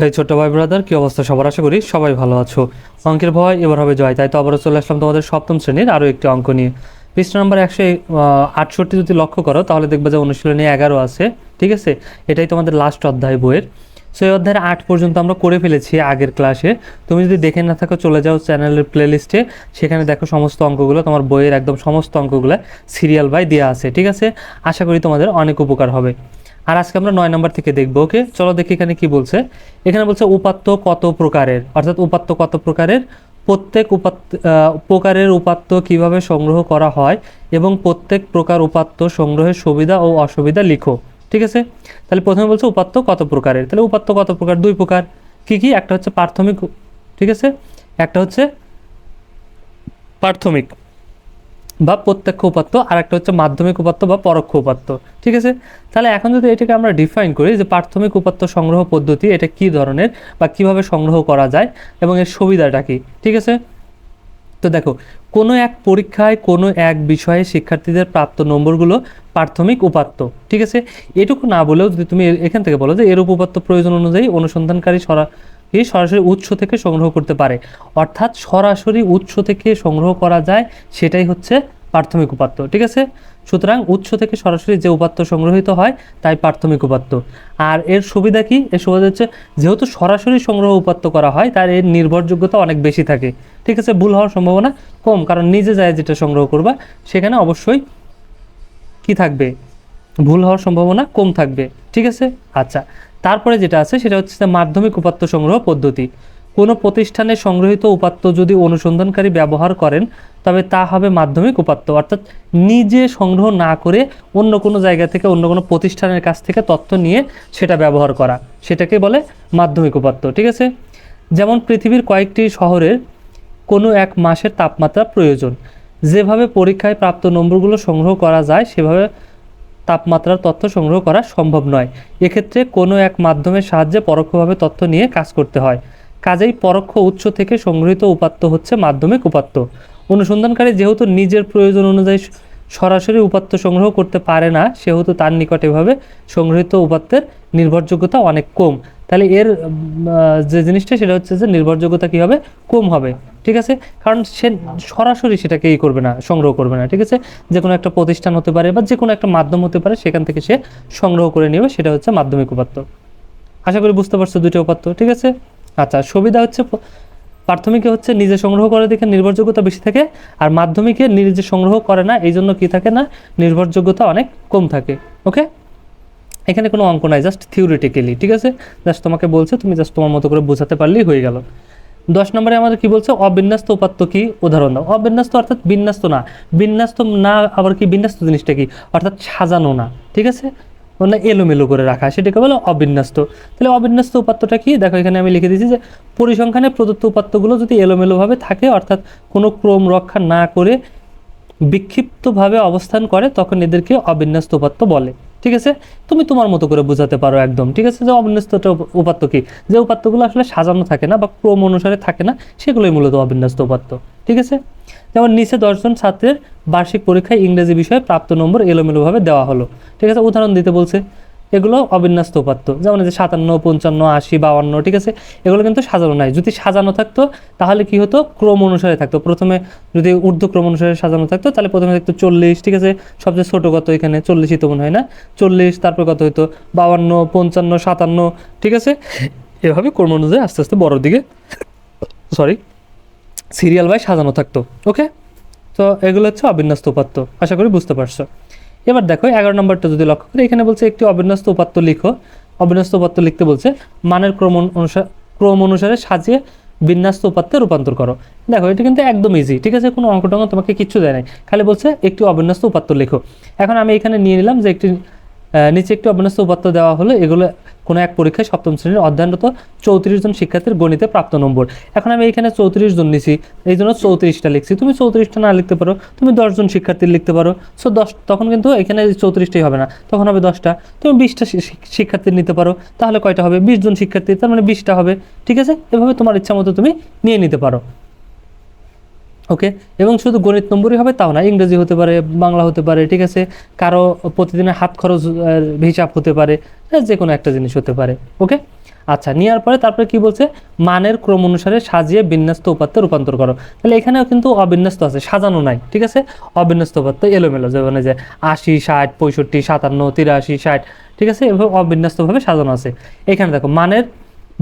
হে ছোট্ট ভাই ব্রাদার কি অবস্থা সবার? আশা করি সবাই ভালো আছো। অঙ্কের ভয় এবার হবে জয়, তাই তো আবারও চলে আসলাম তোমাদের সপ্তম শ্রেণির আরও একটি অঙ্ক নিয়ে। পৃষ্ঠ নাম্বার একশো আটষট্টি যদি লক্ষ্য করো, তাহলে দেখবে যে অনুশীলনী এগারো আছে, ঠিক আছে? এটাই তোমাদের লাস্ট অধ্যায় বইয়ের। সো এই অধ্যায়ের আট পর্যন্ত আমরা করে ফেলেছি আগের ক্লাসে তুমি যদি দেখে না থাকো, চলে যাও চ্যানেলের প্লেলিস্টে সেখানে দেখো সমস্ত অঙ্কগুলো, তোমার বইয়ের একদম সমস্ত অঙ্কগুলো সিরিয়াল বাই দেওয়া আছে, ঠিক আছে? আশা করি তোমাদের অনেক উপকার হবে। আর আজকে আমরা নয় নম্বর থেকে দেখব, ওকে? চলো দেখি এখানে কি বলছে। এখানে বলছে উপাত্ত কত প্রকারের? অর্থাৎ উপাত্ত কত প্রকারের? প্রত্যেক উপাত্ত প্রকারের উপাত্ত কীভাবে সংগ্রহ করা হয় এবং প্রত্যেক প্রকার উপাত্ত সংগ্রহের সুবিধা ও অসুবিধা লিখো, ঠিক আছে? তাহলে প্রথমে বলছে উপাত্ত কত প্রকারের? তাহলে উপাত্ত কত প্রকার? দুই প্রকার। কি কি? একটা হচ্ছে প্রাথমিক, ঠিক আছে? একটা হচ্ছে প্রাথমিক। বা প্রত্যক্ষ উপাত্ত আর একটা হচ্ছে মাধ্যমিক উপাত্ত বা পরোক্ষ উপাত্ত, ঠিক আছে? তাহলে এখন যদি এটাকে আমরা ডিফাইন করি যে প্রাথমিক উপাত্ত সংগ্রহ পদ্ধতি এটা কি ধরনের বা কীভাবে সংগ্রহ করা যায় এবং এর সুবিধাটা কি, ঠিক আছে? তো দেখো, কোনো এক পরীক্ষায় কোনো এক বিষয়ে শিক্ষার্থীদের প্রাপ্ত নম্বরগুলো প্রাথমিক উপাত্ত, ঠিক আছে? এটুকু না বলেও যদি তুমি এখান থেকে বলো যে এরূপ উপাত্ত প্রয়োজন অনুযায়ী অনুসন্ধানকারী সরা এই সরাসরি উৎস থেকে সংগ্রহ করতে পারে? অর্থাৎ সরাসরি উৎস থেকে সংগ্রহ করা যায় সেটাই হচ্ছে প্রাথমিক উপাত্ত, ঠিক আছে? সুতরাং উৎস থেকে সরাসরি যে উপাত্ত সংগ্রহিত হয়, তাই প্রাথমিক উপাত্ত। আর এর সুবিধা কি? এর সুবিধা হচ্ছে যেহেতু সরাসরি সংগ্রহ উপাত্ত করা হয়, তার এর নির্ভরযোগ্যতা অনেক বেশি থাকে। ঠিক আছে? ভুল হওয়ার সম্ভাবনা কম, কারণ নিজে যায় যেটা সংগ্রহ করবা, সেখানে অবশ্যই কি থাকবে? ভুল হওয়ার সম্ভাবনা কম থাকবে, ঠিক আছে? আচ্ছা তারপরে যেটা আছে, সেটা হচ্ছে মাধ্যমিক উপাত্ত সংগ্রহ পদ্ধতি। কোনো প্রতিষ্ঠানে সংগ্রহিত উপাত্ত যদি অনুসন্ধানকারী ব্যবহার করেন, তবে তা হবে মাধ্যমিক উপাত্ত। অর্থাৎ নিজে সংগ্রহ না করে অন্য কোনো জায়গা থেকে, অন্য কোনো প্রতিষ্ঠানের কাছ থেকে তথ্য নিয়ে সেটা ব্যবহার করা। সেটাকে বলে মাধ্যমিক উপাত্ত, ঠিক আছে? যেমন পৃথিবীর কয়েকটি শহরের কোনো এক মাসের তাপমাত্রা প্রয়োজন। যেভাবে পরীক্ষায় প্রাপ্ত নম্বরগুলো সংগ্রহ করা যায়, সেভাবে তাপমাত্রার তথ্য সংগ্রহ করা সম্ভব নয়। এক্ষেত্রে কোনো এক মাধ্যমের সাহায্যে পরোক্ষভাবে তথ্য নিয়ে কাজ করতে হয়। কাজেই পরোক্ষ উৎস থেকে সংগৃহীত উপাত্ত হচ্ছে মাধ্যমিক উপাত্ত। অনুসন্ধানকারী যেহেতু নিজের প্রয়োজন অনুযায়ী সরাসরি উপাত্ত সংগ্রহ করতে পারে না, সেহেতু তার নিকট এভাবে সংগৃহীত উপাত্তের নির্ভরযোগ্যতা অনেক কম। তাহলে এর যে জিনিসটা সেটা হচ্ছে যে নির্ভরযোগ্যতা কী হবে কম হবে, ঠিক আছে? কারণ সে সরাসরি সেটাকে ই করবে না, সংগ্রহ করবে না, ঠিক আছে? যে কোনো একটা প্রতিষ্ঠান হতে পারে বা যে কোনো একটা মাধ্যম হতে পারে, সেখান থেকে সে সংগ্রহ করে নেবে, সেটা হচ্ছে মাধ্যমিক উপাত্ত। আশা করি বুঝতে পারছ দুটো উপাত্ত, ঠিক আছে? আচ্ছা সুবিধা হচ্ছে প্রাথমিকে হচ্ছে নিজে সংগ্রহ করে দেখে নির্ভরযোগ্যতা বেশি থাকে, আর মাধ্যমিকে নিজে সংগ্রহ করে না এই জন্য কি থাকে না, নির্ভরযোগ্যতা অনেক কম থাকে, ওকে? এখানে কোনো অঙ্ক নাই জাস্ট থিওরিটিক্যালি ঠিক আছে? জাস্ট তোমাকে বলছে, তুমি জাস্ট তোমার মতো করে বোঝাতে পারলেই হয়ে গেল। দশ নম্বরে আমাদের কি বলছে, অবিন্যস্ত উপাত্ত কি? উদাহরণ দাও। অবিন্যস্ত অর্থাৎ বিন্যস্ত না। বিন্যস্ত না, আবার কি বিন্যস্ত জিনিসটা কি? অর্থাৎ সাজানো না, ঠিক আছে? মানে এলোমেলো করে রাখা সেটাকে বলে অবিন্যস্ত। তাহলে অবিন্যস্ত উপাত্তটা কি? দেখো, এখানে আমি লিখে দিয়েছি যে পরিসংখ্যানে প্রদত্ত উপাত্তগুলো যদি এলোমেলোভাবে থাকে, অর্থাৎ কোনো ক্রম রক্ষা না করে বিক্ষিপ্তভাবে অবস্থান করে, তখন এদেরকে অবিন্যস্ত উপাত্ত বলে। ঠিক আছে? তুমি তোমার মতো করে বোঝাতে পারো একদম। ঠিক আছে? যে অবিন্যস্তটা উপ- উপাত্ত কি? যে উপাত্তগুলো আসলে সাজানো থাকে না বা ক্রম অনুসারে থাকে না, সেগুলোই মূলত অবিন্যস্ত উপাত্ত। ঠিক আছে? যেমন নিচে দশজন ছাত্রের বার্ষিক পরীক্ষায় ইংরেজি বিষয়ে প্রাপ্ত নম্বর এলোমেলোভাবে দেওয়া হলো। ঠিক আছে, উদাহরণ দিতে বলছে, এগুলো অবিন্যস্ত উপাত্ত। যেমন যে সাতান্ন, পঞ্চান্ন, আশি বাউান্ন ঠিক আছে, এগুলো কিন্তু সাজানো নাই। যদি সাজানো থাকতো, তাহলে কি হতো? ক্রম অনুসারে থাকতো। প্রথমে যদি ঊর্ধ্ব ক্রম অনুসারে সাজানো থাকতো, তাহলে প্রথমে থাকতো চল্লিশ, ঠিক আছে, সবচেয়ে ছোটো কত এখানে? চল্লিশই তো মনে হয় না। চল্লিশ, তারপর কত হতো বাউান্ন পঞ্চান্ন, সাতান্ন, ঠিক আছে, এভাবে ক্রম অনুযায়ী আস্তে আস্তে বড়োর দিকে সরি সিরিয়াল বাই সাজানো থাকতো, ওকে? তো এগুলো হচ্ছে অবিন্যস্ত উপাত্ত, আশা করি বুঝতে পারছ। এবার দেখো, এগারো নম্বরটা যদি লক্ষ্য করি, এখানে বলছে একটি অবিন্যস্ত উপাত্ত লিখো। অবিন্যস্ত উপাত্ত লিখতে বলছে, মানের ক্রম অনুসারে ক্রম অনুসারে সাজিয়ে বিন্যস্ত উপাত্তে রূপান্তর করো। দেখো, এটা কিন্তু একদম ইজি ঠিক আছে? কোনো অঙ্ক টঙ্ক তোমাকে কিচ্ছু দেয় নাই। খালি বলছে একটি অবিন্যস্ত উপাত্ত লেখো। এখন আমি এখানে নিয়ে নিলাম যে একটি নিচে একটি অবিন্যস্ত উপাত্ত দেওয়া হলো, এগুলো কোনো এক পরীক্ষায় সপ্তম শ্রেণির অধ্যয়নরত চৌত্রিশ জন শিক্ষার্থীর গণিতে প্রাপ্ত নম্বর। এখন আমি এখানে চৌত্রিশ জন নিছি, এই জন্য চৌত্রিশটা লিখছি। তুমি চৌত্রিশটা না লিখতে পারো, তুমি দশজন শিক্ষার্থীর লিখতে পারো। সো দশ, তখন কিন্তু এখানে চৌত্রিশটাই হবে না, তখন হবে দশটা। তুমি বিশটা শিক্ষার্থীর নিতে পারো, তাহলে কয়টা হবে? বিশ জন শিক্ষার্থী, তার মানে বিশটা হবে, ঠিক আছে? এভাবে তোমার ইচ্ছা মতো তুমি নিয়ে নিতে পারো। ওকে এবং শুধু গণিত নম্বরই হবে তাও না ইংরেজি হতে পারে বাংলা হতে পারে ঠিক আছে? কারও প্রতিদিনের হাত খরচ হিসাব হতে পারে আহ, যে কোনো একটা জিনিস হতে পারে ওকে আচ্ছা নেওয়ার পরে তারপরে কি বলছে? মানের ক্রম অনুসারে সাজিয়ে বিন্যস্ত উপাত্তে রূপান্তর করো। তাহলে এখানেও কিন্তু অবিন্যস্ত আছে সাজানো নাই ঠিক আছে? অবিন্যস্ত উপাত্ত এলোমেলো যেমন এই যে আশি ষাট পঁয়ষট্টি সাতান্ন তিরাশি ষাট ঠিক আছে? এভাবে অবিন্যস্তভাবে সাজানো আছে। এখানে দেখো মানের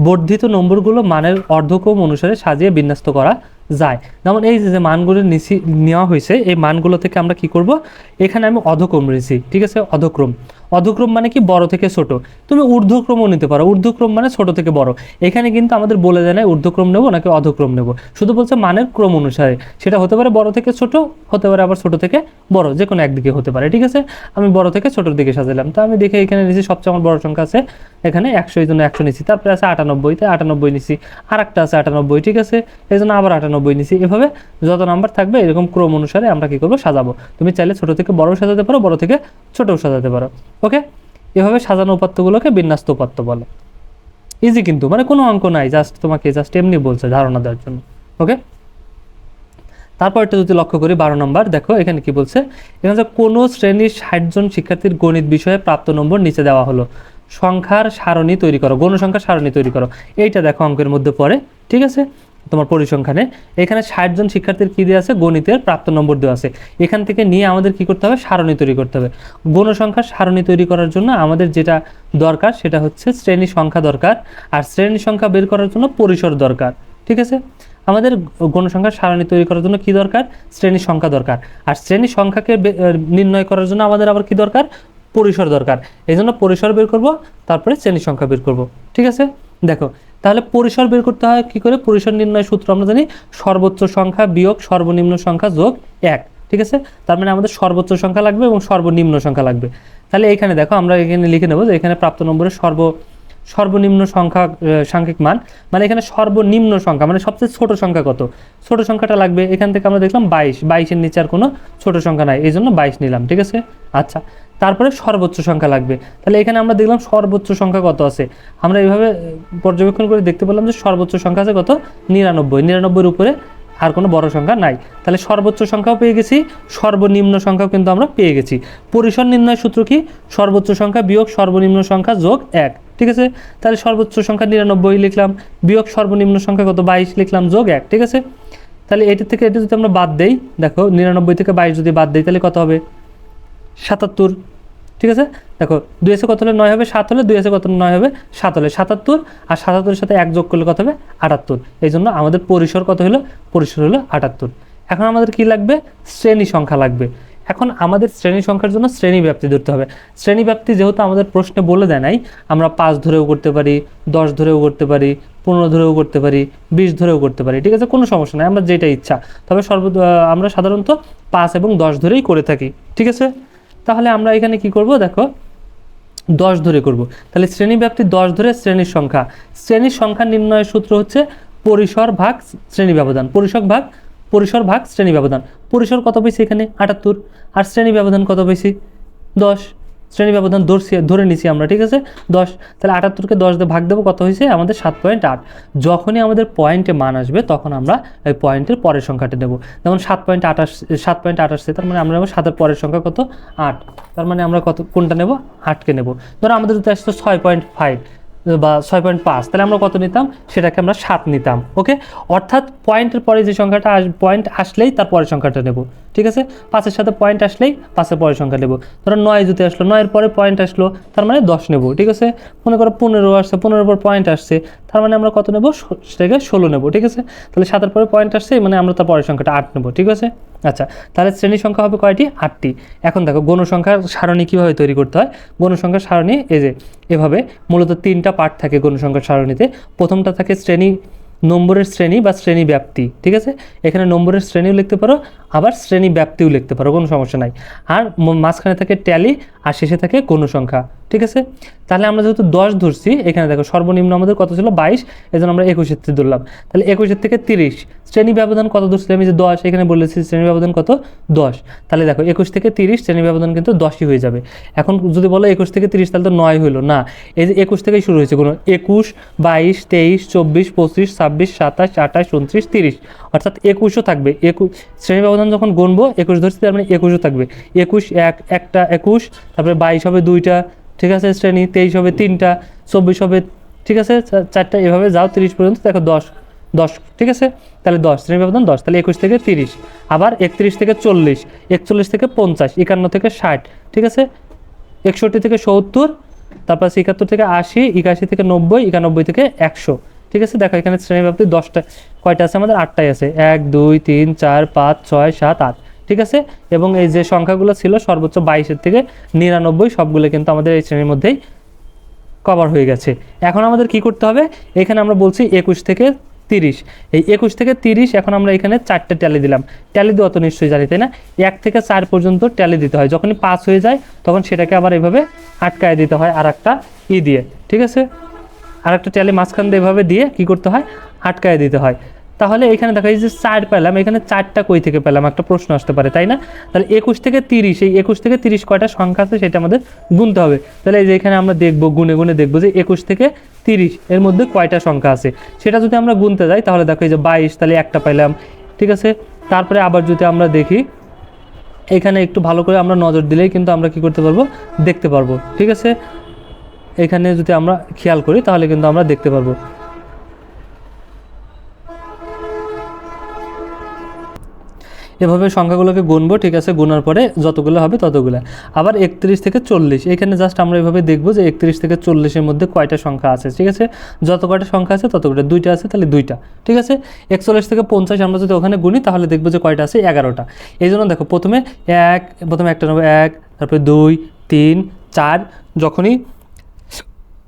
বর্ধিত নম্বরগুলো মানের অর্ধক্রম অনুসারে সাজিয়ে বিন্যস্ত করা যায়। যেমন এই যে মানগুলো নিচে নেওয়া হয়েছে, এই মানগুলো থেকে আমরা কি করব? এখানে আমি অধক্রম রয়েছি ঠিক আছে? অধক্রম। অধক্রম মানে কি বড় থেকে ছোট। তুমি ঊর্ধ্বক্রমও নিতে পারো। ঊর্ধ্বক্রম মানে ছোট থেকে বড়। এখানে কিন্তু আমাদের বলে দেয় না ঊর্ধ্বক্রম নেব নাকি অধক্রম নেব। শুধু বলছে মানের ক্রম অনুসারে। সেটা হতে পারে বড় থেকে ছোট, হতে পারে আবার ছোট থেকে বড়। যে কোনো একদিকে হতে পারে, ঠিক আছে? আমি বড় থেকে ছোটোর দিকে সাজালাম। তো আমি দেখে এখানে নিচে সবচেয়ে আমার বড় সংখ্যা আছে এখানে একশো, এই জন্য একশো নিচ্ছি তারপরে আছে আটানব্বই আটানব্বইতে আটানব্বই নিচ্ছি আর একটা আছে আটানব্বই, ঠিক আছে? এই জন্য আবার আটানব্বই নিচ্ছি এভাবে যত নাম্বার থাকবে, এরকম ক্রম অনুসারে আমরা কি করব? সাজাবো। তুমি চাইলে ছোট থেকে বড় সাজাতে পারো, বড় থেকে ছোটও সাজাতে পারো। ওকে? এভাবে সাজানো উপাত্তগুলোকে বিন্যস্ত উপাত্ত বলে। ইজি কিন্তু মানে কোনো অঙ্ক নাই জাস্ট তোমাকে জাস্ট এমনি বলছে ধারণা দেওয়ার জন্য, ওকে? তারপর এটা যদি লক্ষ্য করি, বারো নম্বর, দেখো এখানে কি বলছে, এখানে কোনো শ্রেণির ষাট জন শিক্ষার্থীর গণিত বিষয়ে প্রাপ্ত নম্বর নিচে দেওয়া হলো। সংখ্যার সারণী তৈরি করো, গণসংখ্যার সারণী তৈরি করো। এইটা দেখো অঙ্কের মধ্যে পড়ে, ঠিক আছে? তোমার পরিসংখ্যানে। এখানে ষাট জন শিক্ষার্থীর কী দেওয়া আছে? গণিতের প্রাপ্ত নম্বর দেওয়া আছে। এখান থেকে নিয়ে আমাদের কি করতে হবে? সারণী তৈরি করতে হবে। গণসংখ্যার সারণী তৈরি করার জন্য আমাদের যেটা দরকার সেটা হচ্ছে শ্রেণি সংখ্যা দরকার আর শ্রেণি সংখ্যা বের করার জন্য পরিসর দরকার। ঠিক আছে? আমাদের গণসংখ্যার সারণী তৈরি করার জন্য কি দরকার? শ্রেণি সংখ্যা দরকার। আর শ্রেণি সংখ্যাকে নির্ণয় করার জন্য আমাদের আবার কি দরকার? পরিসর দরকার। এই জন্য পরিসর বের করব, তারপরে শ্রেণি সংখ্যা বের করব। ঠিক আছে? দেখো তাহলে পরিসর বের করতে হয় কি করে? পরিসর নির্ণয় সূত্র, আমরা জানি সর্বোচ্চ সংখ্যা বিয়োগ সর্বনিম্ন সংখ্যা যোগ এক, ঠিক আছে? তার মানে আমাদের সর্বোচ্চ সংখ্যা লাগবে এবং সর্বনিম্ন সংখ্যা লাগবে। তাহলে এখানে দেখো, আমরা এখানে লিখে নেব যে এখানে প্রাপ্ত নম্বরের সর্ব, সর্বনিম্ন সংখ্যা সাংখ্যিক মান মানে এখানে সর্বনিম্ন সংখ্যা মানে সবচেয়ে ছোট সংখ্যা কত? ছোট সংখ্যাটা লাগবে, এখান থেকে আমরা দেখলাম বাইশ, বাইশের নিচে আর কোনো ছোট সংখ্যা নাই এই জন্য বাইশ নিলাম, ঠিক আছে? আচ্ছা তারপরে সর্বোচ্চ সংখ্যা লাগবে। তাহলে এখানে আমরা দেখলাম সর্বোচ্চ সংখ্যা কত আছে? আমরা এইভাবে পর্যবেক্ষণ করে দেখতে পেলাম যে সর্বোচ্চ সংখ্যা আছে কত? নিরানব্বই। নিরানব্বইয়ের উপরে আর কোনো বড় সংখ্যা নাই। তাহলে সর্বোচ্চ সংখ্যাও পেয়ে গেছি, সর্বনিম্ন সংখ্যাও কিন্তু আমরা পেয়ে গেছি। পরিসর নির্ণয় সূত্র কি? সর্বোচ্চ সংখ্যা বিয়োগ সর্বনিম্ন সংখ্যা যোগ এক। ঠিক আছে? তাহলে সর্বোচ্চ সংখ্যা নিরানব্বই লিখলাম, বিয়োগ সর্বনিম্ন সংখ্যা কত? বাইশ লিখলাম, যোগ এক। ঠিক আছে? তাহলে এটা থেকে এটি যদি আমরা বাদ দেই, দেখো, নিরানব্বই থেকে বাইশ যদি বাদ দেই, তাহলে কত হবে? সাতাত্তর, ঠিক আছে? দেখো, দুই এসে কত হলে নয় হবে? সাত হলে দুই এসে কত নয় হবে? সাত হলে সাতাত্তর, আর সাতাত্তরের সাথে এক যোগ করলে কত হবে? আটাত্তর। এই জন্য আমাদের পরিসর কত হলো? পরিসর হলো আটাত্তর। এখন আমাদের কি লাগবে? শ্রেণি সংখ্যা লাগবে। এখন আমাদের শ্রেণি সংখ্যার জন্য শ্রেণি ব্যাপ্তি ধরতে হবে। শ্রেণি ব্যাপ্তি যেহেতু আমাদের প্রশ্নে বলে দেয় নাই, আমরা পাঁচ ধরেও করতে পারি, দশ ধরেও করতে পারি, পনেরো ধরেও করতে পারি, বিশ ধরেও করতে পারি, ঠিক আছে? কোনো সমস্যা নাই, আমরা যেটা ইচ্ছা। তবে সর্ব আমরা সাধারণত পাঁচ এবং দশ ধরেই করে থাকি, ঠিক আছে? তাহলে আমরা এখানে কি করব? দেখো, দশ ধরে করব। তাহলে শ্রেণি ব্যাপ্তি দশ ধরে শ্রেণির সংখ্যা। শ্রেণির সংখ্যা নির্ণয়ের সূত্র হচ্ছে পরিসর ভাগ শ্রেণি ব্যবধান। পরিসর ভাগ পরিসর ভাগ শ্রেণি ব্যবধান। পরিসর কত পেয়েছি এখানে? আটাত্তর। আর শ্রেণি ব্যবধান কত পেয়েছি দশ। শ্রেণি ব্যবধান ধরছি ধরে নিছি আমরা, ঠিক আছে? দশ, তাহলে আটাত্তরকে দশ দিয়ে ভাগ দেবো, কত হয়েছে? আমাদের সাত পয়েন্ট আট। যখনই আমাদের পয়েন্টে মান আসবে, তখন আমরা ওই পয়েন্টের পরের সংখ্যাটা নেব যেমন সাত পয়েন্ট আঠাশ সাত পয়েন্ট আঠাশে তার মানে আমরা সাতের পরের সংখ্যা কত? আট। তার মানে আমরা কত কোনটা নেব? আটকে নেব। ধরো আমাদের যদি আসতো ছয় পয়েন্ট ফাইভ বা ছয় পয়েন্ট পাঁচ, তাহলে আমরা কত নিতাম? সেটাকে আমরা সাত নিতাম, ওকে? অর্থাৎ পয়েন্টের পরে যে সংখ্যাটা আস পয়েন্ট আসলেই তার পরের সংখ্যাটা নেব। ঠিক আছে? পাঁচের সাথে পয়েন্ট আসলেই পাঁচের পরের সংখ্যা নেব। ধরো নয় যদি আসলো, নয়ের পরে পয়েন্ট আসলো, তার মানে দশ নেব, ঠিক আছে? মনে করো পনেরো আসছে, পনেরোর পর পয়েন্ট আসছে, তার মানে আমরা কত নেব? সেটাকে ষোলো নেব, ঠিক আছে? তাহলে সাতের পরে পয়েন্ট আসছে মানে আমরা তার পরের সংখ্যাটা আট নেব, ঠিক আছে? আচ্ছা তাহলে শ্রেণি সংখ্যা হবে কয়টি? আটটি। এখন দেখো গণসংখ্যার সারণী কীভাবে তৈরি করতে হয়? গণসংখ্যার সারণী, এই যে, এভাবে মূলত তিনটা পার্ট থাকে গণসংখ্যার সারণীতে। প্রথমটা থাকে শ্রেণি নম্বরের শ্রেণি বা শ্রেণি ব্যাপ্তি, ঠিক আছে? এখানে নম্বরের শ্রেণীও লিখতে পারো, আবার শ্রেণি ব্যাপ্তিও লিখতে পারো, কোনো সমস্যা নাই। আর মাঝখানে থাকে ট্যালি, আর শেষে থাকে গণসংখ্যা ঠিক আছে? তাহলে আমরা যেহেতু দশ ধরছি, এখানে দেখো সর্বনিম্ন আমাদের কত ছিল? বাইশ এই জন্য আমরা একুশের থেকে ধরলাম। তাহলে একুশের থেকে তিরিশ। শ্রেণি ব্যবধান কত ধরছি? আমি যে দশ, এখানে বলেছি শ্রেণি ব্যবধান কত? দশ। তাহলে দেখো, একুশ থেকে তিরিশ, শ্রেণি ব্যবধান কিন্তু দশই হয়ে যাবে। এখন যদি বলো একুশ থেকে তিরিশ, তাহলে তো নয় হইল। না, এই যে একুশ থেকেই শুরু হয়েছে কোনো একুশ, বাইশ, তেইশ, চব্বিশ, পঁচিশ, ছাব্বিশ, সাতাশ, আঠাশ, উনত্রিশ, তিরিশ। অর্থাৎ একুশও থাকবে। একুশ শ্রেণি ব্যবধান যখন গুনবো, একুশ ধরছি, তার মানে একুশও থাকবে। একুশ, এক, একটা, একুশ, তারপরে বাইশ হবে দুইটা ঠিক আছে, শ্রেণি, তেইশ হবে তিনটা, চব্বিশ হবে, ঠিক আছে চারটা, এভাবে যাও, তিরিশ পর্যন্ত, দেখো দশ দশ, ঠিক আছে? তাহলে দশ, শ্রেণি ব্যবধান দশ, তাহলে একুশ থেকে তিরিশ, আবার একত্রিশ থেকে চল্লিশ, একচল্লিশ থেকে পঞ্চাশ, একান্ন থেকে ষাট, ঠিক আছে? একষট্টি থেকে সত্তর, তারপর আছে একাত্তর থেকে আশি, একাশি থেকে নব্বই, একানব্বই থেকে একশো, ঠিক আছে? দেখো, এখানে শ্রেণীব্যাপ্তি দশটা, কয়টা আছে? আমাদের আটটাই আছে। এক, দুই, তিন, চার, পাঁচ, ছয়, সাত, আট। ঠিক আছে? এবং এই যে সংখ্যাগুলো ছিল সর্বোচ্চ বাইশের থেকে নিরানব্বই, সবগুলো কিন্তু আমাদের এই শ্রেণির মধ্যেই কভার হয়ে গেছে। এখন আমাদের কি করতে হবে? এখানে আমরা বলছি একুশ থেকে তিরিশ। এই একুশ থেকে তিরিশ এখন আমরা এখানে চারটে ট্যালি দিলাম। ট্যালি দেওয়া তো নিশ্চয়ই জানি, তাই না? এক থেকে চার পর্যন্ত ট্যালি দিতে হয়। যখনই পাস হয়ে যায়, তখন সেটাকে আবার এভাবে আটকায় দিতে হয় আর একটা ই দিয়ে। ঠিক আছে? আর একটা ট্যালি মাঝখান দিয়ে এভাবে দিয়ে কি করতে হয়? আটকায় দিতে হয়। তাহলে এখানে দেখা যায় যে চার পেলাম, এখানে চারটা কই থেকে পেলাম? একটা প্রশ্ন আসতে পারে, তাই না? তাহলে একুশ থেকে তিরিশ, এই একুশ থেকে তিরিশ কয়টা সংখ্যা আছে সেটা আমাদের গুনতে হবে। তাহলে এই যে এখানে আমরা দেখব, গুনে গুনে দেখব যে একুশ থেকে তিরিশ, এর মধ্যে কয়টা সংখ্যা আছে? সেটা যদি আমরা গুনতে যাই, তাহলে দেখো এই যে বাইশ, তাহলে একটা পেলাম, ঠিক আছে? তারপরে আবার যদি আমরা দেখি, এখানে একটু ভালো করে আমরা নজর দিলেই কিন্তু আমরা কি করতে পারব? দেখতে পারব, ঠিক আছে? এখানে যদি আমরা খেয়াল করি, তাহলে কিন্তু আমরা দেখতে পারব। এভাবে সংখ্যাগুলোকে গুনবো, ঠিক আছে, গুনার পরে যতগুলো হবে ততগুলো। আবার একত্রিশ থেকে চল্লিশ, এখানে জাস্ট আমরা এভাবে দেখব যে একত্রিশ থেকে চল্লিশের মধ্যে কয়টা সংখ্যা আছে, ঠিক আছে? যত কয়টা সংখ্যা আছে তত ততগুলো, দুইটা আছে তাহলে দুইটা, ঠিক আছে? একচল্লিশ থেকে পঞ্চাশ আমরা যদি ওখানে গুনি তাহলে দেখব যে কয়টা আছে? এগারোটা। এই জন্য দেখো, প্রথমে এক, প্রথমে একটা নেব এক, তারপরে দুই, তিন, চার, যখনই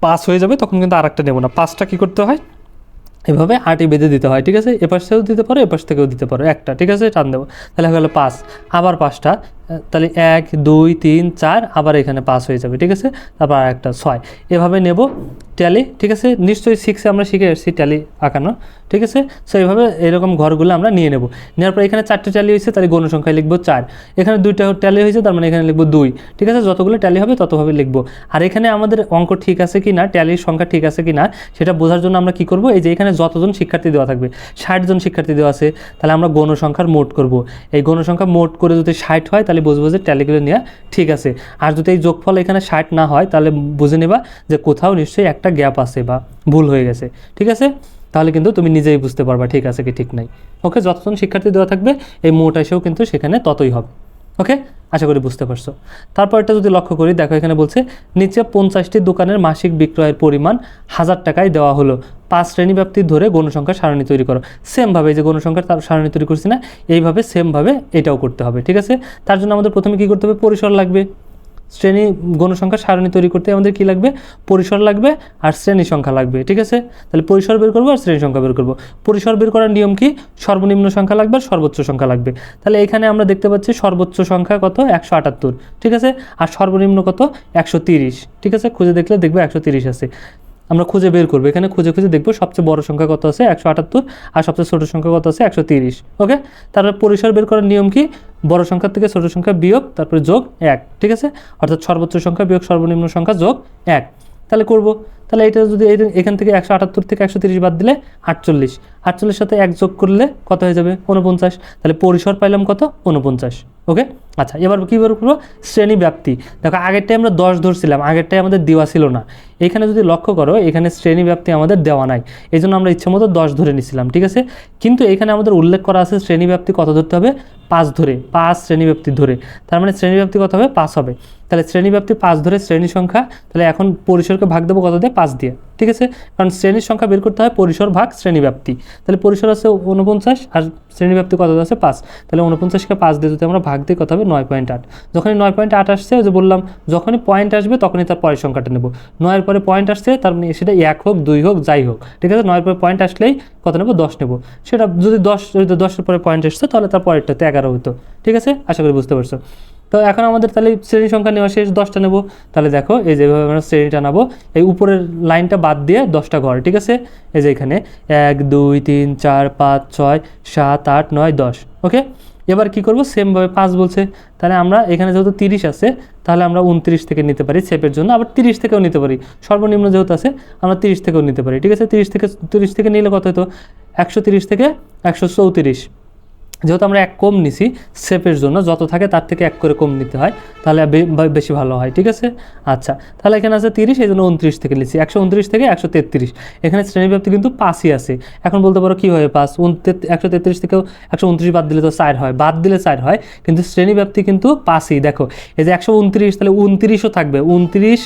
পাস হয়ে যাবে তখন কিন্তু আর একটা নেব না। পাঁচটা কী করতে হয়? এভাবে আটি বেঁধে দিতে হয়, ঠিক আছে? এপাশ থেকেও দিতে পারো, এপাশ থেকেও দিতে পারো, একটা, ঠিক আছে? টান দেবো। তাহলে হয়ে গেলো পাঁচ। আবার পাঁচটা। তাহলে এক, দুই, তিন, চার আবার এখানে পাস হয়ে যাবে, ঠিক আছে? তারপর আর একটা ছয়। এভাবে নেব ট্যালি, ঠিক আছে? নিশ্চয়ই সিক্সে আমরা শিখে এসেছি ট্যালি আঁকানো, ঠিক আছে? সো এইভাবে এরকম ঘরগুলো আমরা নিয়ে নেব। নেওয়ার পর এখানে চারটে ট্যালি হয়েছে, তাহলে গণসংখ্যায় লিখব চার। এখানে দুইটা ট্যালি হয়েছে, তার মানে এখানে লিখব দুই, ঠিক আছে? যতগুলো ট্যালি হবে ততভাবে লিখব। আর এখানে আমাদের অঙ্ক ঠিক আছে কি না ট্যালির সংখ্যা ঠিক আছে কি না সেটা বোঝার জন্য আমরা কি করব? এই যে এখানে যতজন শিক্ষার্থী দেওয়া থাকবে, ষাট জন শিক্ষার্থী দেওয়া আছে, তাহলে আমরা গণসংখ্যার মোট করব। এই গণসংখ্যা মোট করে যদি ষাট হয়, তাহলে বুঝব যে ট্যালিগুলো নেওয়া ঠিক আছে। আর যদি এই যোগফল এখানে ষাট না হয়, তাহলে বুঝে নেবা যে কোথাও নিশ্চয়ই একটা গ্যাপ আছে বা ভুল হয়ে গেছে। ঠিক আছে? তাহলে কিন্তু তুমি নিজেই বুঝতে পারবা ঠিক আছে কি ঠিক নাই। ওকে যতজন শিক্ষার্থী দেওয়া থাকবে, এই মোট এসেও কিন্তু সেখানে ততই হবে। ওকে আশা করি বুঝতে পারছ। তারপর এটা যদি লক্ষ্য করি, দেখো এখানে বলছে, নিচে পঞ্চাশটি দোকানের মাসিক বিক্রয়ের পরিমাণ হাজার টাকায় দেওয়া হলো। পাঁচ শ্রেণীব্যাপ্তি ধরে গণসংখ্যার সারণী তৈরি করো। সেমভাবে যে গণসংখ্যার তার সারণী তৈরি করছি না, এইভাবে সেমভাবে এটাও করতে হবে, ঠিক আছে? তার জন্য আমাদের প্রথমে কী করতে হবে? পরিসর লাগবে। শ্রেণি গণসংখ্যা সারণী তৈরি করতে আমাদের কি লাগবে? পরিসর লাগবে আর শ্রেণি সংখ্যা লাগবে, ঠিক আছে? তাহলে পরিসর বের করব আর শ্রেণি সংখ্যা বের করব। পরিসর বের করার নিয়ম কি? সর্বনিম্ন সংখ্যা লাগবে আর সর্বোচ্চ সংখ্যা লাগবে। তাহলে এখানে আমরা দেখতে পাচ্ছি সর্বোচ্চ সংখ্যা কত? একশো আটাত্তর, ঠিক আছে? আর সর্বনিম্ন কত? একশো তিরিশ, ঠিক আছে? খুঁজে দেখলে দেখবে একশো তিরিশ আছে। আমরা খুঁজে বের করব। এখানে খুঁজে খুঁজে দেখব সবচেয়ে বড় সংখ্যা কত আছে? একশো আটাত্তর আর সবচেয়ে ছোটো সংখ্যা কত আছে? একশো তিরিশ, ওকে? তারপর পরিসর বের করার নিয়ম কি? বড় সংখ্যা থেকে ছোটো সংখ্যা বিয়োগ, তারপরে যোগ এক, ঠিক আছে? অর্থাৎ সর্বোচ্চ সংখ্যা বিয়োগ সর্বনিম্ন সংখ্যা যোগ এক। তাহলে করব। তাহলে এটা যদি এখান থেকে একশো আটাত্তর থেকে একশো তিরিশ বাদ দিলে আটচল্লিশ। আটচল্লিশ সাথে এক যোগ করলে কত হয়ে যাবে? উনপঞ্চাশ তাহলে পরিসর পাইলাম কত? উনপঞ্চাশ ওকে? আচ্ছা এবার কী বের করব শ্রেণি ব্যাপ্তি। দেখো আগেরটাই আমরা দশ ধরছিলাম আগেরটাই আমাদের দেওয়া ছিল না। এখানে যদি লক্ষ্য করো, এখানে শ্রেণি ব্যাপ্তি আমাদের দেওয়া নাই। এই জন্য আমরা ইচ্ছে মতো দশ ধরে নিছিলাম, ঠিক আছে? কিন্তু এখানে আমাদের উল্লেখ করা আছে শ্রেণি ব্যাপ্তি কত ধরতে হবে? পাঁচ ধরে, পাঁচ শ্রেণি ব্যাপ্তি ধরে। তার মানে শ্রেণি ব্যাপ্তি কত হবে? পাঁচ হবে। তাহলে শ্রেণি ব্যাপ্তি পাঁচ ধরে শ্রেণি সংখ্যা, তাহলে এখন পরিসরকে ভাগ দেবো কত দিয়ে? পাঁচ দিয়ে, ঠিক আছে? কারণ শ্রেণির সংখ্যা বের করতে হয় পরিসর ভাগ শ্রেণি ব্যাপ্তি। তাহলে পরিসর আছে উনপঞ্চাশ আর শ্রেণি ব্যাপ্তি কত আছে? পাঁচ। তাহলে উনপঞ্চাশকে পাঁচ দিয়ে যদি আমরা ভাগ দিই, কত হবে? নয় পয়েন্ট আট। যখনই নয় পয়েন্ট আট আসছে যে বললাম, যখনই পয়েন্ট আসবে, তখনই তার পরের সংখ্যাটা নেব। নয়ের পরে পয়েন্ট আসছে, তার মানে সেটা এক হোক, দুই হোক, যাই হোক। ঠিক আছে? নয়ের পরে পয়েন্ট আসলেই কত নেব? দশ নেব। সেটা যদি দশ দশের পরে পয়েন্ট এসছে তাহলে তার পরেরটাতে এগারো হতো। ঠিক আছে? আশা করি বুঝতে পারছ। তো এখন আমাদের তাহলে শ্রেণি সংখ্যা নেওয়া শেষ, দশটা নেব। তাহলে দেখো, এই যেভাবে আমরা শ্রেণীটা নেব। এই উপরের লাইনটা বাদ দিয়ে দশটা ঘর, ঠিক আছে? এই যে এখানে এক, দুই, তিন, চার, পাঁচ, ছয়, সাত, আট, নয়, দশ। ওকে? এবার কি করব? সেমভাবে পাঁচ বলছে, তাহলে আমরা এখানে যেহেতু তিরিশ আছে, তাহলে আমরা উনত্রিশ থেকে নিতে পারি সেপের জন্য, আবার তিরিশ থেকেও নিতে পারি। সর্বনিম্ন যেহেতু আছে, আমরা তিরিশ থেকেও নিতে পারি, ঠিক আছে? তিরিশ থেকে তিরিশ থেকে নিলে কত হতো? একশো তিরিশ থেকে একশো চৌত্রিশ। যেহেতু আমরা এক কম নিছি শেপের জন্য, যত থাকে তার থেকে এক করে কম নিতে হয়, তাহলে বেশি ভালো হয়, ঠিক আছে? আচ্ছা তাহলে এখানে আছে তিরিশ, এই জন্য উনত্রিশ থেকে নিচ্ছি একশো উনত্রিশ থেকে একশো তেত্রিশ। এখানে শ্রেণীব্যাপ্তি কিন্তু পাঁচই আছে। এখন বলতে পারো কী হয় পাঁচ? একশো তেত্রিশ থেকেও একশো উনত্রিশ বাদ দিলে তো চার হয়, বাদ দিলে চার হয়, কিন্তু শ্রেণীব্যাপ্তি কিন্তু পাঁচই। দেখো, এই যে একশো উনত্রিশ, তাহলে উনত্রিশও থাকবে, উনত্রিশ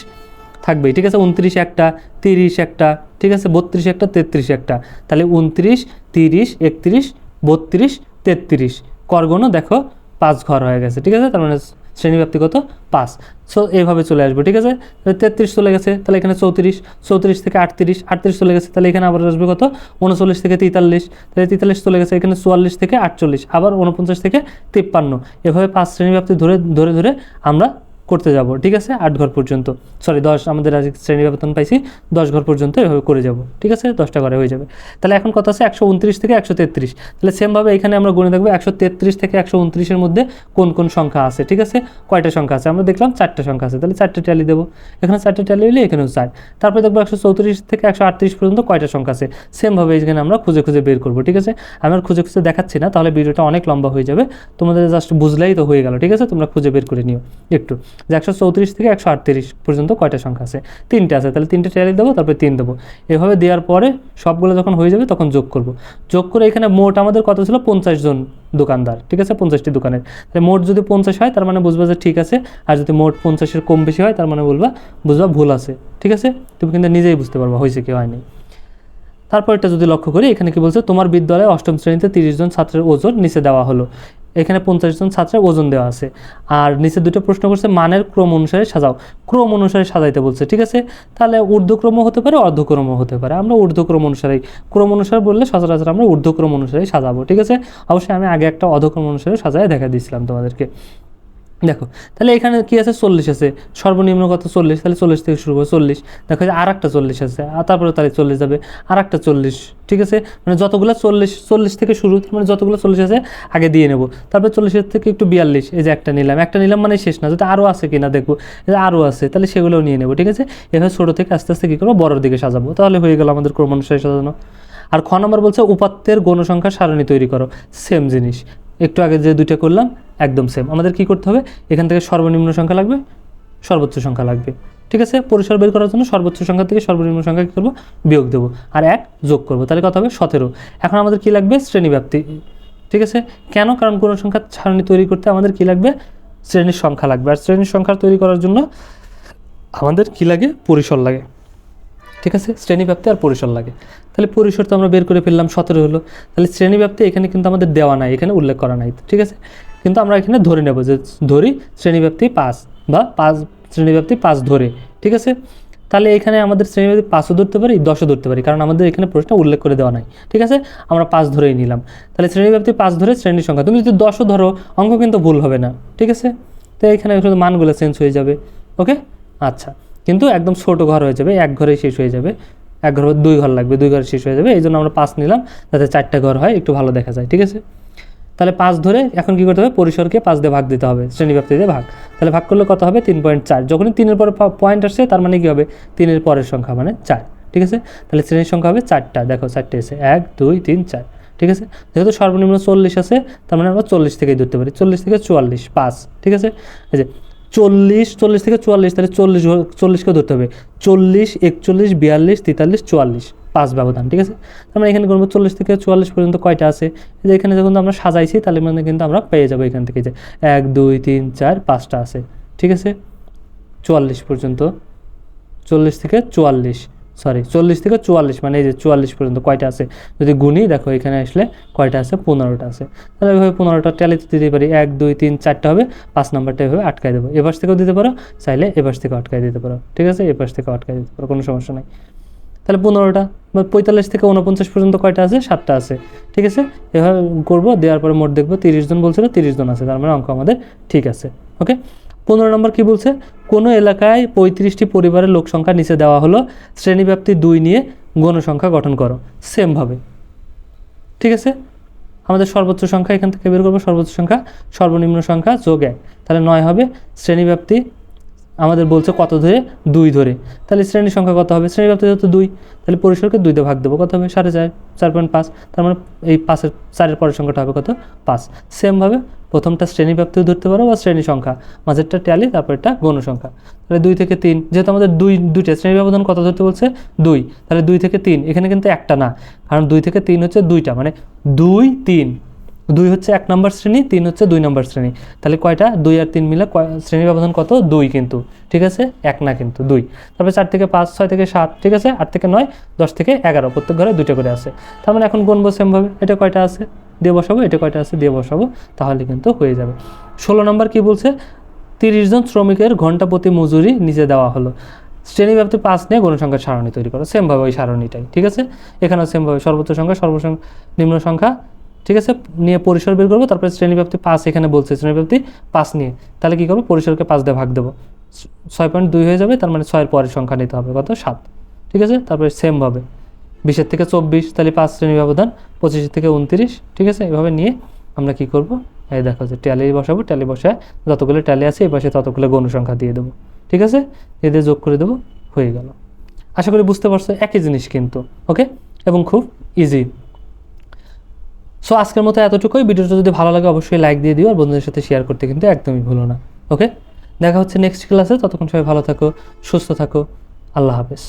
থাকবে ঠিক আছে? উনত্রিশ একটা, তিরিশ একটা, ঠিক আছে? বত্রিশ একটা, তেত্রিশ একটা। তাহলে উনত্রিশ, তিরিশ, একত্রিশ, বত্রিশ তেত্রিশ। করগণও দেখো পাঁচ ঘর হয়ে গেছে, ঠিক আছে? তার মানে শ্রেণীব্যাপ্তি কত? পাঁচ। সো, এইভাবে চলে আসবে, ঠিক আছে? তাহলে তেত্রিশ চলে গেছে, তাহলে এখানে চৌত্রিশ চৌত্রিশ থেকে আটত্রিশ আটত্রিশ চলে গেছে, তাহলে এখানে আবার আসবে কত? উনচল্লিশ থেকে তেতাল্লিশ, তাহলে তেতাল্লিশ চলে গেছে, এখানে চুয়াল্লিশ থেকে আটচল্লিশ, আবার উনপঞ্চাশ থেকে তিপ্পান্ন। এভাবে পাঁচ শ্রেণীব্যাপ্তি ধরে ধরে ধরে আমরা করতে যাব, ঠিক আছে? আট ঘর পর্যন্ত। সরি দশ, আমাদের আজ শ্রেণি বেতন পাইছি, দশ ঘর পর্যন্ত এভাবে করে যাব, ঠিক আছে? দশটা ঘরে হয়ে যাবে। তাহলে এখন কত আছে একশো উনত্রিশ থেকে একশো তেত্রিশ। তাহলে সেমভাবে এখানে আমরা গুনে দেখব একশো তেত্রিশ থেকে একশো উনত্রিশের মধ্যে কোন কোন সংখ্যা আছে, ঠিক আছে? কয়টা সংখ্যা আছে? আমরা দেখলাম চারটে সংখ্যা আছে। তাহলে চারটে ট্যালি দেবো। এখানে চারটে ট্যালি হলে এখানেও চার। তারপরে দেখব একশো চৌত্রিশ থেকে একশো আটত্রিশ পর্যন্ত কয়টা সংখ্যা আছে? সেমভাবে এখানে আমরা খুঁজে খুঁজে বের করব, ঠিক আছে? আমরা খুঁজে খুঁজে দেখাচ্ছি না, তাহলে ভিডিওটা অনেক লম্বা হয়ে যাবে। তোমাদের জাস্ট বুঝলেই তো হয়ে গেল, ঠিক আছে? তোমরা খুঁজে বের করে নিও একটু। যে একশো চৌত্রিশ থেকে একশো আটত্রিশ পর্যন্ত কয়টা সংখ্যা আছে? তিনটে আছে, তাহলে তিনটে ট্যালি দেবো, তারপরে তিন দেবো। এভাবে দেওয়ার পরে সবগুলো যখন হয়ে যাবে তখন যোগ করব। যোগ করে এখানে মোট আমাদের কত ছিল? পঞ্চাশ জন দোকানদার, ঠিক আছে? পঞ্চাশটি দোকানের। তাহলে মোট যদি পঞ্চাশ হয়, তার মানে বুঝবা যে ঠিক আছে। আর যদি মোট পঞ্চাশের কম বেশি হয়, তার মানে বলবা, বুঝবা ভুল আছে, ঠিক আছে? তুমি কিন্তু নিজেই বুঝতে পারবা, হয়েছে কি হয়নি তারপর এটা যদি লক্ষ্য করি, এখানে কি বলছে? তোমার বিদ্যালয়ে অষ্টম শ্রেণীতে তিরিশ জন ছাত্রের ওজন নিচে দেওয়া হলো। এখানে পঞ্চাশ জন ছাত্রের ওজন দেওয়া আছে। আর নিচে দুটো প্রশ্ন করছে, মানের ক্রম অনুসারে সাজাও। ক্রম অনুসারে সাজাইতে বলছে, ঠিক আছে? তাহলে ঊর্ধ্বক্রম হতে পারে, অর্ধক্রম হতে পারে। আমরা ঊর্ধ্বক্রম অনুসারে ক্রম অনুসারে বললে সচরাচর আমরা ঊর্ধ্বক্রম অনুসারে সাজাবো, ঠিক আছে? অবশ্যই আমি আগে একটা অধক্রম অনুসারে সাজায় দেখা দিয়েছিলাম তোমাদেরকে। দেখো, তাহলে এখানে কি আছে? চল্লিশ আছে। সর্বনিম্ন কত? চল্লিশ। তাহলে চল্লিশ থেকে শুরু করে, চল্লিশ। দেখো আর একটা চল্লিশ আছে। আর তারপরে তাহলে চল্লিশ যাবে। আর একটা চল্লিশ, ঠিক আছে? মানে যতগুলো চল্লিশ চল্লিশ থেকে শুরু মানে যতগুলো চল্লিশ আছে, আগে দিয়ে নেব। তারপরে চল্লিশের থেকে একটু বিয়াল্লিশ, এই যে একটা নিলাম। একটা নিলাম মানে শেষ না। যদি আরও আছে কিনা দেখব। যে আরও আছে, তাহলে সেগুলোও নিয়ে নেব, ঠিক আছে? এভাবে ছোটো থেকে আস্তে আস্তে কী করব? বড়োর দিকে সাজাবো। তাহলে হয়ে গেল আমাদের ক্রম সাজানো। আর খ নম্বর বলছে উপাত্তের গণসংখ্যা সারণী তৈরি করো। সেম জিনিস। একটু আগে যে দুইটা করলাম একদম সেম আমাদের কি করতে হবে? এখান থেকে সর্বনিম্ন সংখ্যা লাগবে, সর্বোচ্চ সংখ্যা লাগবে। ঠিক আছে? পরিসর বের করার জন্য সর্বোচ্চ সংখ্যা থেকে সর্বনিম্ন সংখ্যা কী করব? বিয়োগ দেবো। আর এক, যোগ করব। তাহলে কত হবে? সতেরো। এখন আমাদের কি লাগবে? শ্রেণীব্যাপ্তি। ঠিক আছে? কেন? কারণ কোনো সংখ্যা সারণী তৈরি করতে আমাদের কি লাগবে? শ্রেণির সংখ্যা লাগবে। আর শ্রেণির সংখ্যা তৈরি করার জন্য আমাদের কি লাগে? পরিসর লাগে। ঠিক আছে? শ্রেণীব্যাপ্তি আর পরিসর লাগে। তাহলে পরিসর তো আমরা বের করে ফেললাম, সতেরো হলো। তাহলে শ্রেণীব্যাপ্তি এখানে কিন্তু আমাদের দেওয়া নাই, এখানে উল্লেখ করা নাই। ঠিক আছে? কিন্তু আমরা এখানে ধরে নেব যে ধরি শ্রেণীব্যাপ্তি পাঁচ বা পাঁচ, শ্রেণীব্যাপ্তি পাঁচ ধরে, ঠিক আছে? তাহলে এখানে আমাদের শ্রেণীব্যাপ্তি পাঁচও ধরতে পারি, দশও ধরতে পারি, কারণ আমাদের এখানে প্রশ্ন উল্লেখ করে দেওয়া নাই, ঠিক আছে? আমরা পাঁচ ধরেই নিলাম। তাহলে শ্রেণীব্যাপ্তি পাঁচ ধরে শ্রেণির সংখ্যা, তুমি যদি দশও ধরো, অঙ্ক কিন্তু ভুল হবে না, ঠিক আছে? তো এখানে শুধু মানগুলো চেঞ্জ হয়ে যাবে ওকে আচ্ছা কিন্তু একদম ছোট ঘর হয়ে যাবে, এক ঘরে শেষ হয়ে যাবে, এক ঘর দুই ঘর লাগবে, দুই ঘরে শেষ হয়ে যাবে, এই জন্য আমরা পাঁচ নিলাম, যাতে চারটা ঘর হয়, একটু ভালো দেখা যায়, ঠিক আছে? তাহলে পাঁচ ধরে এখন কি করতে হবে? পরিসরকে পাঁচ দিয়ে ভাগ দিতে হবে শ্রেণীব্যাপ্তি দিয়ে ভাগ। তাহলে ভাগ করলে কত হবে? তিন পয়েন্ট চার। যখনই তিনের পরে পয়েন্ট আসছে তার মানে কি হবে? তিনের পরের সংখ্যা মানে চার। ঠিক আছে? তাহলে শ্রেণির সংখ্যা হবে চারটা। দেখো, চারটে এসে এক, দুই, তিন, চার। ঠিক আছে? যেহেতু সর্বনিম্ন চল্লিশ আছে, তার মানে আমরা চল্লিশ থেকেই ধরতে পারি। চল্লিশ থেকে চুয়াল্লিশ, পাঁচ। ঠিক আছে? এই যে চল্লিশ চল্লিশ থেকে চুয়াল্লিশ, তাহলে চল্লিশ চল্লিশকে ধরতে হবে। চল্লিশ, একচল্লিশ, বিয়াল্লিশ, তেতাল্লিশ, চুয়াল্লিশ। পাঁচ ব্যবধান, ঠিক আছে? তার মানে এখানে করব চল্লিশ থেকে চুয়াল্লিশ পর্যন্ত কয়টা আছে? যে এখানে যখন আমরা সাজাইছি, তাহলে মানে কিন্তু আমরা পেয়ে যাব এখান থেকে যে এক, দুই, তিন, চার, পাঁচটা আছে, ঠিক আছে? চুয়াল্লিশ পর্যন্ত, চল্লিশ থেকে চুয়াল্লিশ সরি চল্লিশ থেকে চুয়াল্লিশ মানে এই যে চুয়াল্লিশ পর্যন্ত কয়টা আছে? যদি গুনি, দেখো এখানে আসলে কয়টা আছে? পনেরোটা আছে। তাহলে এভাবে পনেরোটা ট্যালিতে দিতে পারি, এক, দুই, তিন, চারটা হবে, পাঁচ নাম্বারটা এভাবে আটকায় দেবো। এপাশ থেকেও দিতে পারো, চাইলে এপাশ থেকে আটকায় দিতে পারো, ঠিক আছে? এপাশ থেকে আটকায় দিতে পারো, কোনো সমস্যা নাই। তাহলে পনেরোটা বা পঁয়তাল্লিশ থেকে উনপঞ্চাশ পর্যন্ত কয়টা আছে? সাতটা আছে। ঠিক আছে? এভাবে করব, দেওয়ার পরে মোট দেখব তিরিশ জন বলছিল, তিরিশ জন আছে। তার মানে অঙ্ক আমাদের ঠিক আছে। ওকে? পনেরো নম্বর কি বলছে? কোনো এলাকায় পঁয়ত্রিশটি পরিবারের লোক সংখ্যা নিচে দেওয়া হলো, শ্রেণীব্যাপ্তি দুই নিয়ে গণসংখ্যা গঠন করো। সেমভাবে ঠিক আছে? আমাদের সর্বোচ্চ সংখ্যা এখান থেকে বের করব, সর্বোচ্চ সংখ্যা, সর্বনিম্ন সংখ্যা যোগ এক। তাহলে নয় হবে, শ্রেণীব্যাপ্তি আমাদের বলছে কত ধরে? দুই ধরে। তাহলে শ্রেণির সংখ্যা কত হবে? শ্রেণি ব্যাপ্তি যেহেতু দুই, তাহলে পরিসরকে দুই দিয়ে ভাগ দেবো। কত হবে? সাড়ে চার চার পয়েন্ট পাঁচ। তার মানে এই পাঁচের, চারের পরের সংখ্যাটা হবে কত? পাঁচ। সেমভাবে প্রথমটা শ্রেণি ব্যাপ্তিও ধরতে পারো বা শ্রেণি সংখ্যা। মাঝেরটা ট্যালি তারপরটা গণ সংখ্যা। তাহলে দুই থেকে তিন, যেহেতু আমাদের দুই, দুইটা শ্রেণি ব্যবধান কত ধরতে বলছে? দুই। তাহলে দুই থেকে তিন, এখানে কিন্তু একটা না। কারণ দুই থেকে তিন হচ্ছে দুইটা মানে দুই, তিন। দুই হচ্ছে এক নম্বর শ্রেণি, তিন হচ্ছে দুই নম্বর শ্রেণি। তাহলে কয়টা? দুই আর তিন মিলে শ্রেণি ব্যবধান কত? দুই কিন্তু। ঠিক আছে? এক না কিন্তু, দুই। তারপরে চার থেকে পাঁচ, ছয় থেকে সাত, ঠিক আছে? আট থেকে নয়, দশ থেকে এগারো। প্রত্যেক ঘরে দুটো করে আছে। তার মানে এখন গুনবো সেমভাবে এটা কয়টা আছে? দিয়ে বসাবো, এটা কয়টা আছে? দিয়ে বসাবো। তাহলে কিন্তু হয়ে যাবে। ষোলো নম্বর কি বলছে? তিরিশ জন শ্রমিকের ঘণ্টা প্রতি মজুরি নিচে দেওয়া হলো। শ্রেণি ব্যাপ্তি পাঁচ নিয়ে গণসংখ্যার সারণী তৈরি করো। সেমভাবে ওই সারণীটাই, ঠিক আছে? এখানেও সেমভাবে সর্বোচ্চ সংখ্যা সর্বসংখ্যা নিম্ন সংখ্যা ঠিক আছে? নিয়ে পরিসর বের করব, তারপরে শ্রেণি ব্যাপ্তি পাঁচ এখানে বলছে শ্রেণি ব্যাপ্তি পাঁচ নিয়ে। তাহলে কী করব? পরিসরকে পাঁচ দিয়ে ভাগ দেবো। ছয় পয়েন্ট দুই হয়ে যাবে, তার মানে ছয়ের পরের সংখ্যা নিতে হবে। কত? সাত। ঠিক আছে? তারপরে সেমভাবে বিশের থেকে চব্বিশ, তাহলে পাঁচ শ্রেণি ব্যবধান, পঁচিশের থেকে উনত্রিশ। ঠিক আছে? এভাবে নিয়ে আমরা কি করব? এই দেখো যে ট্যালি বসাবো, ট্যালি বসায় যতগুলো ট্যালি আছে, এই পাশে ততগুলো গণ সংখ্যা দিয়ে দেবো। ঠিক আছে? এদের যোগ করে দেবো, হয়ে গেল। আশা করি বুঝতে পারছ, একই জিনিস কিন্তু ওকে এবং খুব ইজি সো আজকের মতো এতটুকুই। ভিডিওটা যদি ভালো লাগে, অবশ্যই লাইক দিয়ে দিও আর বন্ধুদের সাথে শেয়ার করতে কিন্তু একদমই ভুলো না। ওকে দেখা হচ্ছে নেক্সট ক্লাসে ততক্ষণ সবাই ভালো থাকো, সুস্থ থাকো। আল্লাহ হাফেজ।